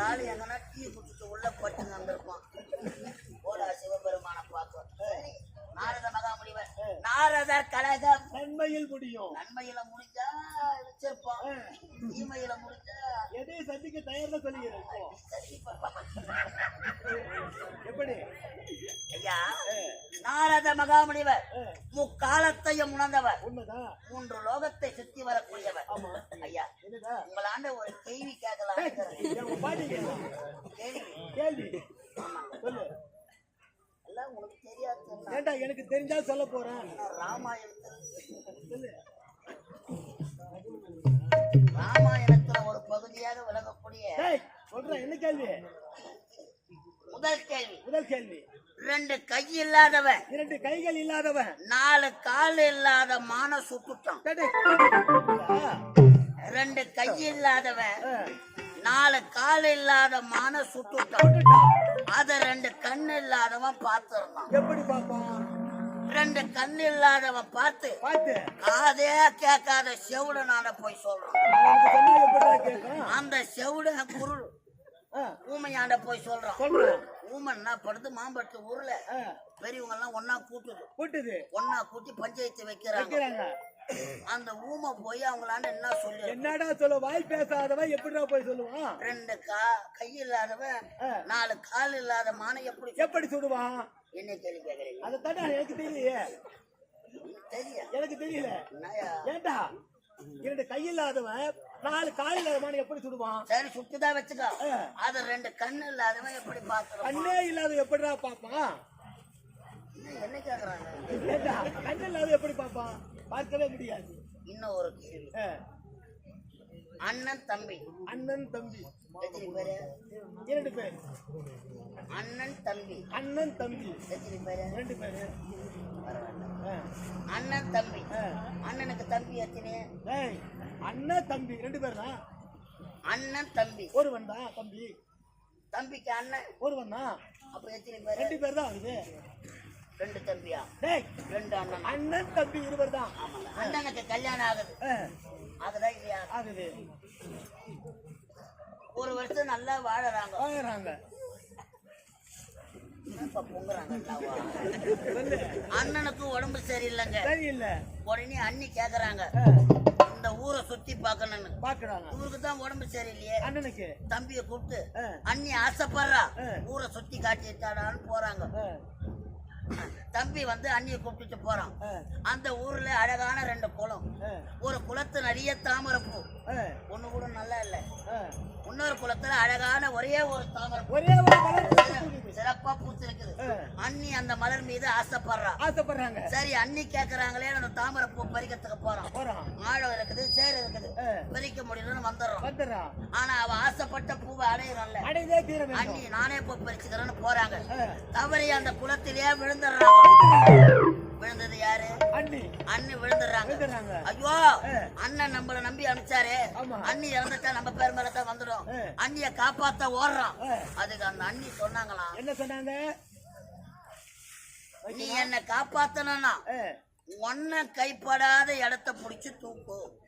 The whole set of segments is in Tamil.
ஆளு எங்கன்னா டீ குடிச்சிட்டு உள்ள பட்டு வந்திருப்பான் போடா சிவபெருமான சரி, நாரத மகாமுனிவர் நாரதர் கழகம் நன்மையில் முடியும் நன்மையில முடிஞ்சா வச்சிருப்போம் தீமையில முடிஞ்சா எதை சந்திக்க இப்போ. சந்திப்போம். எப்படி ஐயா நாரத மகாமுனிவர் முக்காலத்தையும் உணர்ந்தவர் மூன்று லோகத்தை சுத்தி வரக்கூடியவர் ஐயா உங்களாண்ட ஒரு கேள்வி கேட்கலாம். கேள்வி. சொல்லு. எல்லாம் உங்களுக்கு தெரியாது. ஏண்டா எனக்கு தெரிஞ்சா சொல்ல போறேன். ராமாயணத்தில். ராமாயணத்துல ஒரு பகுதியாக விளங்கக்கூடிய டேய் சொல்றேன் என்ன கேள்வி? முதல் கேள்வி. முதல் கேள்வி. ரெண்டு கை இல்லாதவன். இரண்டு கைகள் இல்லாதவன். நாலு கால் இல்லாத மான சுட்டுட்டான் ரெண்டு கை இல்லாதவன் நாலு கால் இல்லாத மான சுட்டுட்டான். போட்டுட்டான். அத ரெண்டு கண் இல்லாதவன் பார்த்திருந்தான் எப்படி பாப்பான் ரெண்டு கண் இல்லாதவன் பார்த்து காதே கேட்காத செவுடனான போய் சொல்றான். அந்த செவுட குருள் ஊமையாண்ட போய் சொல்றான். ஊமன்னா படுத்து மாம்பழத்து ஊர்ல பெரியவங்க எல்லாம் ஒன்னா கூட்டுது. கூட்டுது. ஒன்னா கூட்டி பஞ்சாயத்து வைக்கிறாங்க. அந்த ஊமை போய் அவங்களாண்ட என்ன சொல்லு என்னடா சொல்ல வாய் பேசாதவன் எப்படிடா போய் சொல்லுவான் ரெண்டு கா கை இல்லாதவன் நாலு கால் இல்லாத மானை எப்படி எப்படி சுடுவான் என்ன கேள்வி கேக்குறீங்க அதை தாண்டா எனக்கு தெரியலையே. தெரியும் எனக்கு தெரியல? ஏண்டா? இரண்டு கை இல்லாதவன் நாலு கால் இல்லாதவன் எப்படி சுடுவான் சரி சுட்டுதான் வச்சுக்கோ. அது ரெண்டு கண்ணு இல்லாதவன் எப்படி பாக்குறான் கண்ணே இல்லாத எப்படிடா பாப்பான் என்ன கேக்குறாங்க? கண்ணு இல்லாத எப்படி பாப்பான் பார்க்கவே முடியாது. இன்னும் ஒரு கேள்வி. அண்ணன் தம்பி. அண்ணன் தம்பி. எத்தனை பேரு? இரண்டு பேர். அண்ணன் தம்பி. அண்ணன் தம்பி. எத்தனை பேரு? ரெண்டு பேரு. அண்ணன் தம்பி. அண்ணனுக்கு தம்பி எத்தனை? அண்ணன் தம்பி ரெண்டு பேர் தான் அண்ணன் தம்பி. ஒருவன் தான் தம்பி. தம்பிக்கு அண்ணன். ஒருவன் தான். அப்ப எத்தனை பேரு? ரெண்டு பேர் தான் வருது. ரெண்டு தம்பியா? டேய் ரெண்டு அண்ணன்? அண்ணன் தம்பி இருவர் தான். ஆமாங்க அண்ணனுக்கு கல்யாணம் ஆகுது. ஆகுதா இல்லையா? ஆகுது. ஒரு வருஷம் நல்லா வாழறாங்க? சொல்லு. அண்ணனுக்கு உடம்பு சரியில்லைங்க. சரியில்லை. உடனே அண்ணி கேக்குறாங்க. இந்த ஊரை சுத்தி பார்க்கணும்னு. பாக்குறாங்க இவருக்கு தான் உடம்பு சரியில்லையே. அண்ணனுக்கு. தம்பிய கூப்பிட்டு அண்ணி ஆசைப்படுறா. ஊரை சுத்தி காட்டிட்டாடான்னு போறாங்க. தம்பி வந்து அண்ணிய கூப்பிட்டு போறான். அந்த ஊர்ல அழகான ரெண்டு குளம். ஒரு குளத்து நிறைய தாமரைப்பூ ஆ, ஒண்ணு கூட நல்லா இல்ல. ஆ. இன்னொரு குளத்துல அழகான ஒரே ஒரு தாமரைப்பூ ஒரே ஒரு மலர். சிறப்பா பூத்து இருக்குது ஆ, அண்ணி அந்த மலர் மீது ஆசைப்படுறா. ஆசைப்படுறாங்க. சரி அண்ணி கேக்குறாங்களே அந்த தாமரைப்பூ பறிக்கிறதுக்கு போறான் போறான் ஆழம் இருக்குது சேர் இருக்குது. பறிக்க முடியலன்னு வந்துடுறான் வந்துடுறான் ஆனா அவ ஆசைப்பட்ட பூவை அடையிறோம்ல அடையதே தீர அண்ணி நானே போய் பறிச்சுக்கிறேன்னு போறாங்க. தவறி அந்த குளத்திலேயே விழுந்துடுறாங்க விழுந்தது யாரு? அண்ணி. அண்ணி விழுந்துடுறாங்க. ஐயோ. அண்ணன் நம்மள நம்பி அனுப்பிச்சாரு. அண்ணி இறந்துட்டா நம்ம பேர் மேல தான் வந்துடும். அண்ணிய காப்பாத்த ஓடுறான். ஆ. அதுக்கு அந்த அண்ணி சொன்னாங்களாம். என்ன சொன்னாங்க? நீ என்ன காப்பாத்தனா ஒன்ன கைப்படாத இடத்த புடிச்சு தூக்கு.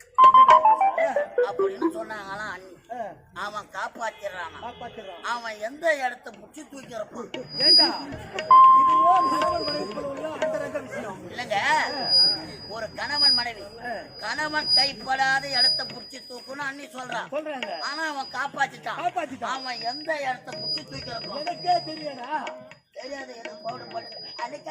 அப்படின்னு சொன்னாங்களாம் அண்ணி. ஆ, அவன் காப்பாத்திடுறானா. அவன் எந்த இடத்த புடிச்சு தூக்கிறப்பான் இல்லங்க. ஒரு கணவன் மனைவி. கணவன் கைப்படாத இடத்த புடிச்சு தூக்குன்னு அண்ணி சொல்றான். ஆனா அவன் காப்பாத்திட்டான். அவன் எந்த இடத்த புடிச்சு தூக்கிறப்பான் தெரியாதா? எனக்கு பவுடர் போட்டு. அது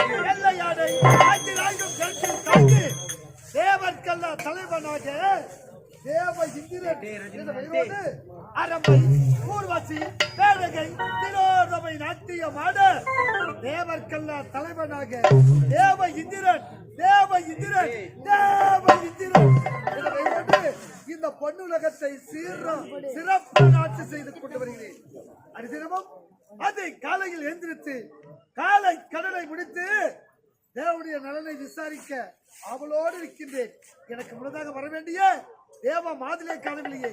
எல்லையாடை நாய்க்கும் கருத்தில் தாங்கி தேவர்க்கெல்லாம் தலைவனாக தேவ இந்திரன் அரம்பை ஊர்வசி பேரகை திரோதமை நாட்டியமாட தேவர்க்கெல்லாம் தலைவனாக தேவ இந்திரன் தேவ இந்திரன் தேவ இந்திரன் இந்த பொன்னுலகத்தை சீரம் சிறப்பான ஆட்சி செய்து கொண்டு வருகிறேன். அனுதினமும் அதை காலையில் எழுந்திருத்து காலை கடலை முடித்து தேவனுடைய நலனை விசாரிக்க அவளோடு இருக்கின்றேன். எனக்கு முன்னதாக வர வேண்டிய தேவ மாதிலே காணவில்லையே.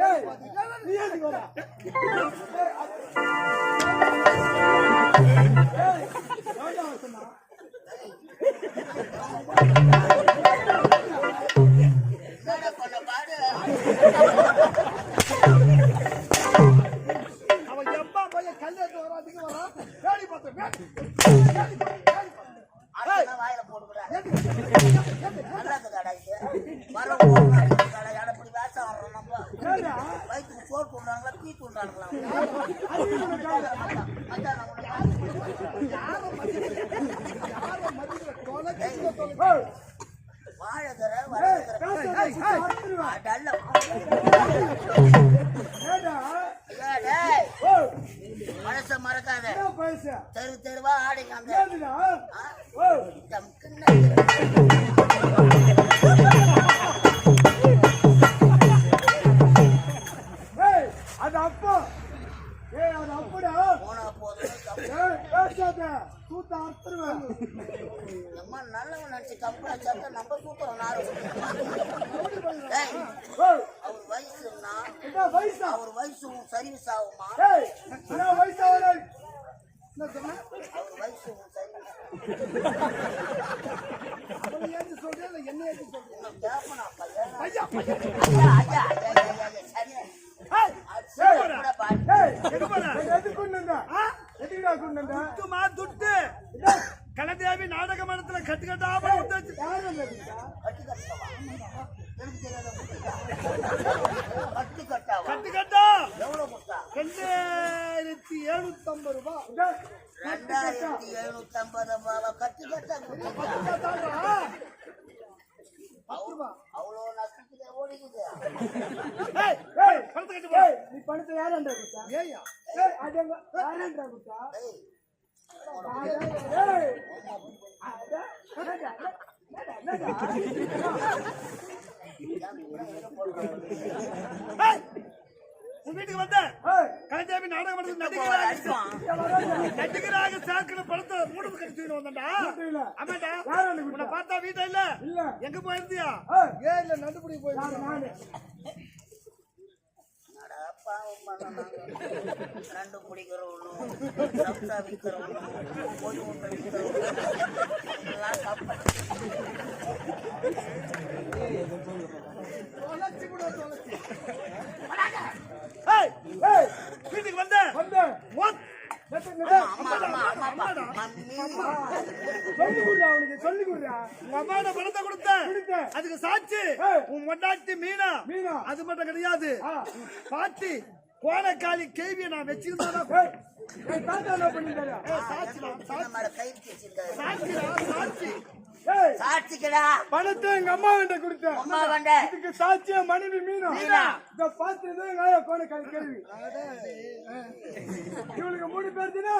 எவனான்றா எல்லாம் மனச மறக்காத? தெரு தெருவா ஆடிங்க அந்த ஏண்டுடா? ஆ? ஓ, டம்க்குன்னு ஏய், அது அப்பா. ஏய், அது அப்படா. போனா போதும் பேசாத. தூத்த அறுத்துருவேன். நல்லவன் நினைச்சு தப்பா நம்ம ஓ, அவர் வயசுன்னா வயசா? அவர் வயசும் சர்வீஸ் ஆகுமா வயசா? அவர் வயசும் சர்வீஸ் இல்ல என்னை கேப்பனா பையன் ஐயா, பையன். ஐயா ஐயா ஐயா ஐயா ஐயா சரி கூட? எதுக்கு துட்டுமா துட்டு கலதேவி நாடக மடத்துல கட்டு கட்டாம விட்டாச்சு. யார் வந்தா இதுக்கா? கட்டு கட்டவா எனக்கு தெரியாத புரியுதா? கட்டு கட்டாவா கட்டு கட்டா எவ்வளவு கொடுத்தா ரெண்டாயிரத்தி எழுநூத்தி ஐம்பது ரூபாய் ரெண்டாயிரத்தி எழுநூத்தி ஐம்பது ரூபாவா கட்டு கட்டா கொடுத்தா இதாடா. அவ்வளோ நஷ்டத்துல ஓடிக்குது பணத்தை கட்டு போ. ஏய், நீ பணத்தை யாராண்டா கொடுத்தா? ஏய்யா ஏய், அடங்க, யாராண்டா கொடுத்தா? ஏய், உன் வீட்டுக்கு வந்த கலைஞாமி நாடகம் படத்துக்கு நடிகராக நடிகராக சேர்க்கிற படத்தை மூணு கடிச்சு வந்தா ஆமாடா உன்னை பார்த்தா வீட்டை இல்ல. எங்க போயிருந்தியா? ஏ இல்ல நண்டுபிடி போயிருந்தா கண்டு பிடிக்கிறவனும் சப்தா விற்கிறவனும் போய் ஒன்று விற்கிறவனும் தொலைச்சி கூட தொலைச்சி. சொல்லி கொடுறா உங்க அம்மாவோட பணத்தை கொடுத்த கொடுத்தேன். அதுக்கு சாட்சி. உன் மொண்டாட்டி மீனா மீனா. அது மட்டும் கிடையாது. பாட்டி கோலக்காளி கேள்வியை நான் வச்சிருந்தா இந்த சாட்சிடா சாட்சிக்கடா. பணத்தை எங்க அம்மா கிட்ட கொடுத்தேன். அம்மா வந்த. இதுக்கு சாட்சியா மனைவி மீனா. இத பார்த்தது எங்க ஆயா கோண கேள்வி. இவளுக்கு மூணு பேர் தானே?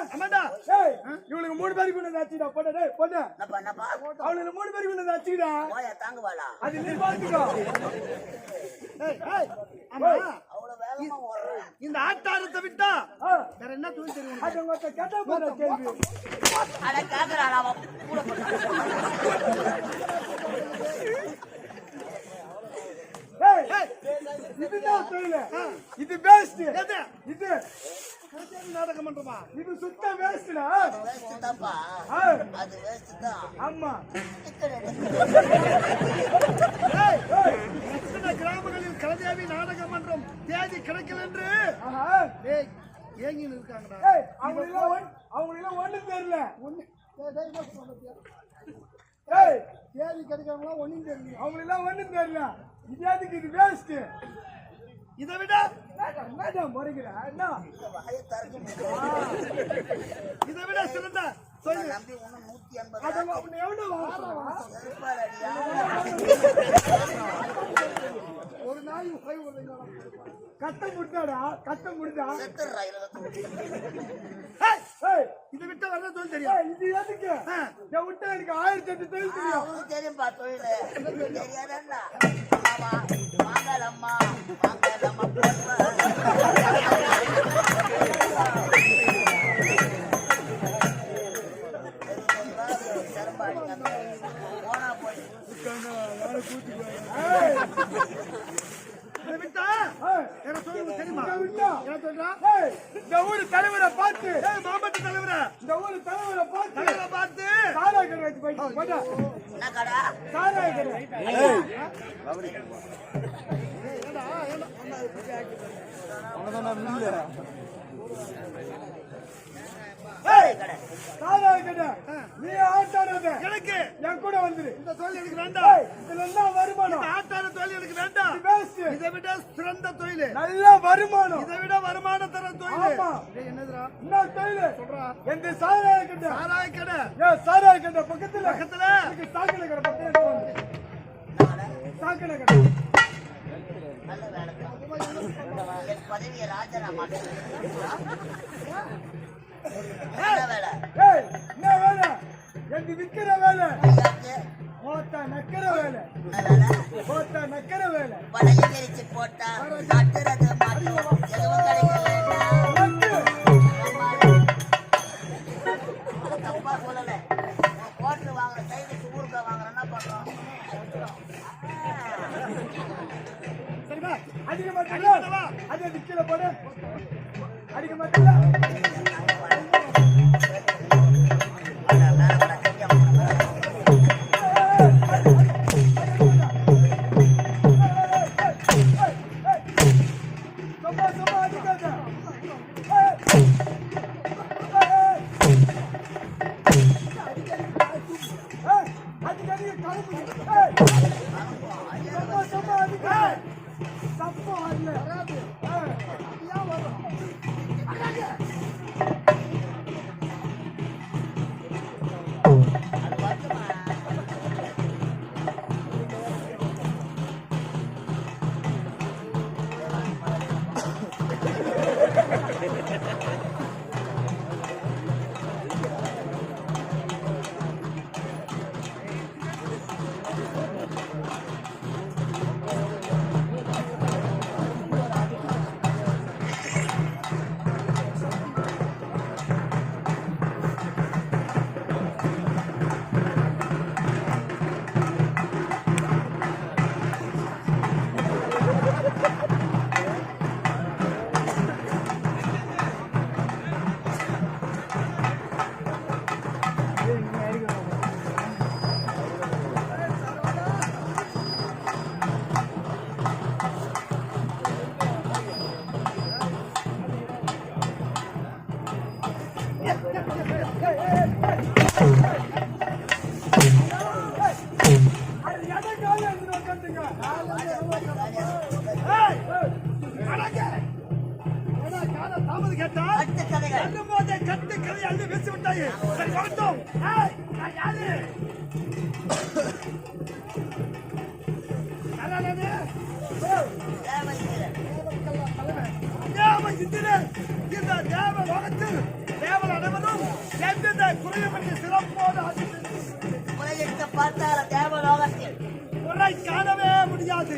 ஏய் இவளுக்கு மூணு பேருக்கு கொண்டு போட டேய் போட. அவளுக்கு மூணு பேருக்கு கொண்டு அச்சுடா போயா தாங்குவாளா? அது நீ பாத்துக்கோ ஏய், இந்த ஆட்டாரத்தை விட்டா வேற என்ன தொழில் தெரியும் அது உங்க கேட்டா போற கேள்வி. அட கேக்குறாளா அவன் கூட இதுதான் தொழில். இது எது? இது நாடகம் பண்றமா? இது சுத்த வேஸ்ட்டா வேஸ்ட் தான்ப்பா. அது வேஸ்ட் தான். ஆமா. ஏய், கலதேவி நாடக மன்றம் தேதி கிடைக்கல என்று? ஏங்கின்னு இருக்காங்கடா. அவங்களெல்லாம் ஒண்ணும் தெரியல. ஒண்ணு தேதி கிடைக்காமலாம் ஒன்றும் தெரியல. அவங்களெல்லாம் ஒண்ணும் தெரியல. இது எதுக்கு இது வேஸ்ட் இதை விட. இதை விட சிறந்த நூத்தி எண்பது போய் கட்ட கட்ட செத்துடுறா இருபத்தி ஏய், ஏய் இதை விட்ட வர தொழில் தெரியும் இது எதுக்கு என் விட்டா எனக்கு ஆயிரத்தி எட்டு தொழில் தெரியும் தெரியும்பா தொழில் தெரியாதா அம்மாவா வாங்கல் அம்மா வாங்கல் அம்மா போடுவா. செருப்பா அடிக்காம போனா போய் ஏய், இதை விட்டா ஏய், என்ன சொல்லு தெரியுமா இதை விட்டா என்ன சொல்றா ஏய், இந்த ஊரு தலைவரை பார்த்து ஏய் மாம்பட்டு தலைவர இந்த ஊரு தலைவரை பார்த்து தலைவரை பார்த்து சாராய கடை வச்சு போயிட்டு போடா என்ன கடா சாராய கடை ஏய், கடை சாராய கடை நீ எனக்கு. என் கூட வந்துரு. இந்த தொழில் எனக்கு வேண்டாம். இதுல என்ன வருமானம்? ஆட்டான தொழில் எனக்கு வேண்டாம். வேஸ்ட் இதை விட சிறந்த தொழில். நல்ல வருமானம். இதை விட வருமானம் தர தொழில். என்னதுடா? என்ன தொழில்? சொல்றா. எந்த சாராய கடை. சாராய கடை. ஏன் சாராய கடை பக்கத்துல. பக்கத்துல. எனக்கு சாக்கடை கடை பக்கத்துல. என்ன சாக்கடை கடை. நல்ல வேலை பதவியை ராஜினாமா நல்ல வேலை என்ன வேலை? எனக்கு விக்கிற வேலை. நக்கிற வேலை. தாமது கேட்டா? கட்டு கதைகள் சொல்லும்போதே கட்டு கதை அள்ளி வீசி விட்டாயே. சரி. ஏய், நான் யாரு? தேவ இந்திரன், இந்த தேவ லோகத்தில் அனைவரும் எந்தெந்த சிறப்போடு பார்த்தால முறை காணவே முடியாது